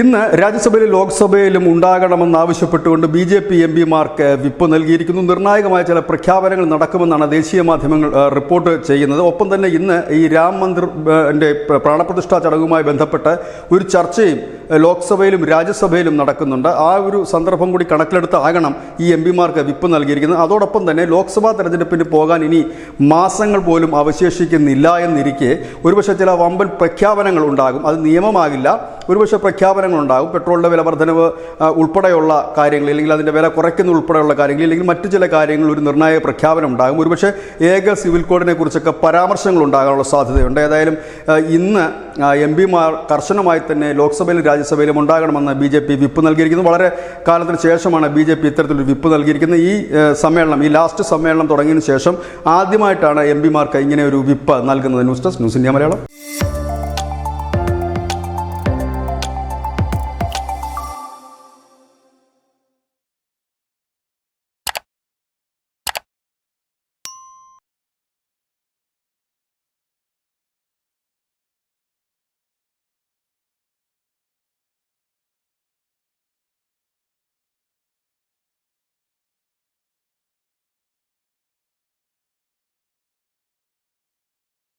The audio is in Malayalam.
ഇന്ന് രാജ്യസഭയിലും ലോക്സഭയിലും ഉണ്ടാകണമെന്ന് ആവശ്യപ്പെട്ടുകൊണ്ട് ബി ജെ പി എം പിമാർക്ക് വിപ്പ് നൽകിയിരിക്കുന്നു. നിർണായകമായ ചില പ്രഖ്യാപനങ്ങൾ നടക്കുമെന്നാണ് ദേശീയ മാധ്യമങ്ങൾ റിപ്പോർട്ട് ചെയ്യുന്നത്. ഒപ്പം തന്നെ ഇന്ന് ഈ രാം മന്ദിറിന്റെ പ്രാണപ്രതിഷ്ഠാ ചടങ്ങുമായി ബന്ധപ്പെട്ട് ഒരു ചർച്ചയും ലോക്സഭയിലും രാജ്യസഭയിലും നടക്കുന്നുണ്ട്. ആ ഒരു സന്ദർഭം കൂടി കണക്കിലെടുത്താകണം ഈ എം പിമാർക്ക് വിപ്പ് നൽകിയിരിക്കുന്നത്. അതോടൊപ്പം തന്നെ ലോക്സഭാ തെരഞ്ഞെടുപ്പിന് പോകാൻ ഇനി മാസങ്ങൾ പോലും അവശേഷിക്കുന്നില്ല എന്നിരിക്കെ ഒരുപക്ഷെ ചില വമ്പൻ പ്രഖ്യാപനങ്ങൾ ഉണ്ടാകും. അത് നിയമമാകില്ല. ഒരുപക്ഷെ പ്രഖ്യാപനങ്ങളുണ്ടാകും പെട്രോളിന്റെ വില വർധനവ് ഉൾപ്പെടെയുള്ള കാര്യങ്ങൾ അല്ലെങ്കിൽ അതിന്റെ വില കുറയ്ക്കുന്ന ഉൾപ്പെടെയുള്ള കാര്യങ്ങൾ അല്ലെങ്കിൽ മറ്റു ചില കാര്യങ്ങൾ ഒരു നിർണായക പ്രഖ്യാപനം ഉണ്ടാകും. ഒരുപക്ഷെ ഏക സിവിൽ കോഡിനെ കുറിച്ചൊക്കെ പരാമർശങ്ങൾ ഉണ്ടാകാനുള്ള സാധ്യതയുണ്ട്. ഏതായാലും ഇന്ന് എം പിമാർ കർശനമായി തന്നെ ലോക്സഭയിലും രാജ്യസഭയിലും ഉണ്ടാകണമെന്ന് ബി ജെ പി വിപ്പ് നൽകിയിരിക്കുന്നു. വളരെ കാലത്തിന് ശേഷമാണ് ബി ജെ പി ഇത്തരത്തിലൊരു വിപ്പ് നൽകിയിരിക്കുന്നത്. ഈ സമ്മേളനം ഈ ലാസ്റ്റ് സമ്മേളനം തുടങ്ങിയതിന് ശേഷം ആദ്യമായിട്ടാണ് എം പിമാർക്ക് ഇങ്ങനെ ഒരു വിപ്പ് നൽകുന്നത്. News desk news India Malayalam.